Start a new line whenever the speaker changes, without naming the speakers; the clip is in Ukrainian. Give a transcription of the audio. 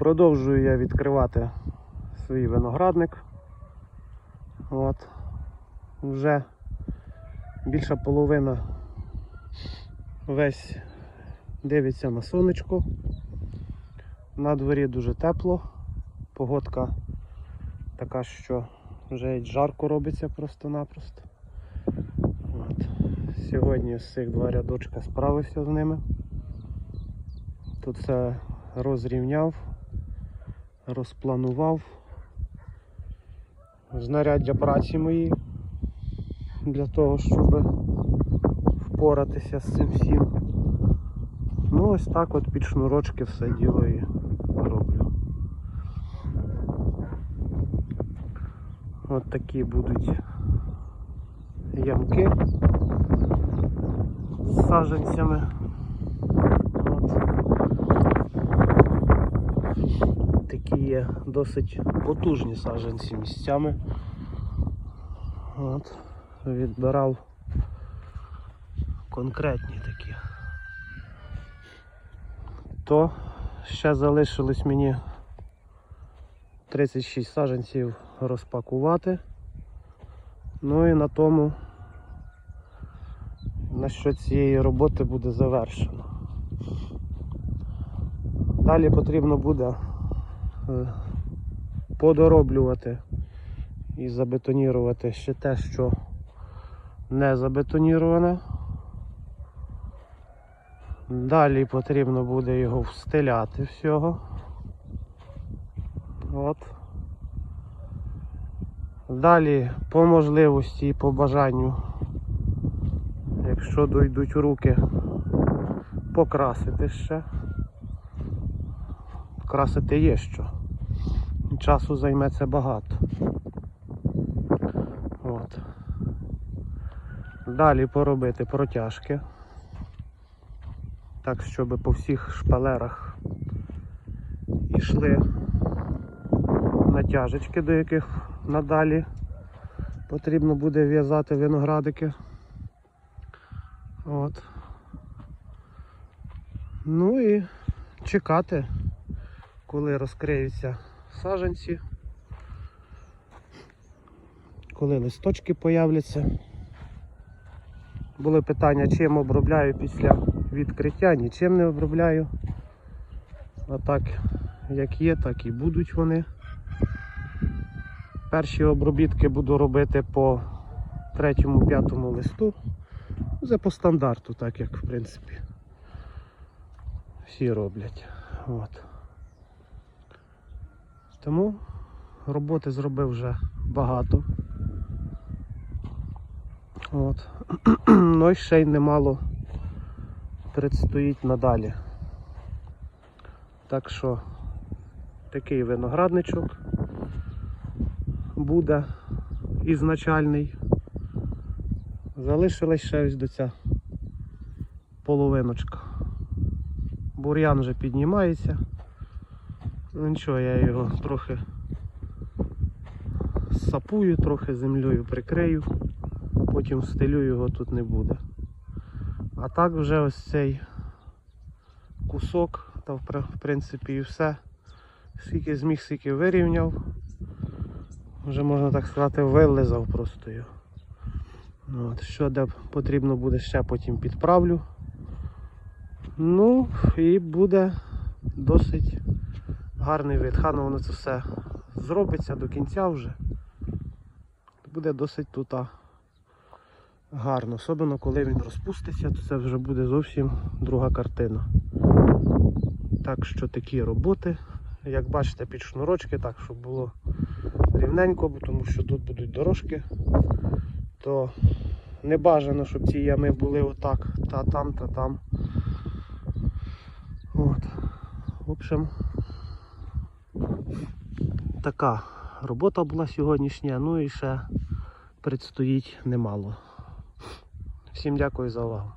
Продовжую я відкривати свій виноградник. От. Вже більша половина весь дивиться на сонечко. На дворі дуже тепло. Погодка така, що вже жарко робиться просто-напросто. Сьогодні з цих два рядочка справився з ними. Тут все розрівняв, розпланував. Знаряддя праці мої для того, щоб впоратися з цим всім. Ну ось так от під шнурочки все діло і роблю. От такі будуть ямки з саджанцями. От. Такі є досить потужні саджанці місцями. От. Відбирав конкретні такі. То ще залишилось мені 36 саджанців розпакувати. Ну і на тому на що цієї роботи буде завершено. Далі потрібно буде подороблювати і забетонірувати ще те, що не забетоніроване. Далі потрібно буде його встиляти всього. От. Далі по можливості і по бажанню, якщо дойдуть руки, покрасити ще. Красити є що. Часу займе це багато. От. Далі поробити протяжки. Так, щоб по всіх шпалерах йшли натяжечки, до яких надалі потрібно буде в'язати виноградики. От. Ну і чекати, коли розкриються саженці, коли листочки появляться. Були питання, чим обробляю після відкриття, нічим не обробляю. А так, як є, так і будуть вони. Перші обробітки буду робити по третьому-п'ятому листу. Це по стандарту, так як в принципі всі роблять. От. Тому роботи зробив вже багато. От. ну і ще й немало предстоїть надалі. Так що такий виноградничок буде ізначальний. Залишилась ще ось до ця половиночка. Бур'ян вже піднімається. Ну нічого, я його трохи сапую, трохи землею прикрию, потім стелю його тут не буде. А так вже ось цей кусок, та в принципі і все. Скільки зміг, скільки вирівняв. Вже можна так сказати, вилизав просто його. От, що де потрібно буде ще потім підправлю. Ну і буде досить гарний вид. Хано воно це все зробиться до кінця вже. Буде досить тут гарно. Особливо коли він розпуститься, то це вже буде зовсім друга картина. Так що такі роботи. Як бачите, під шнурочки, так, щоб було рівненько, тому що тут будуть дорожки, то не бажано, щоб ці ями були отак, та там, та там. От. В общем, така робота була сьогоднішня, ну і ще предстоїть немало. Всім дякую за увагу.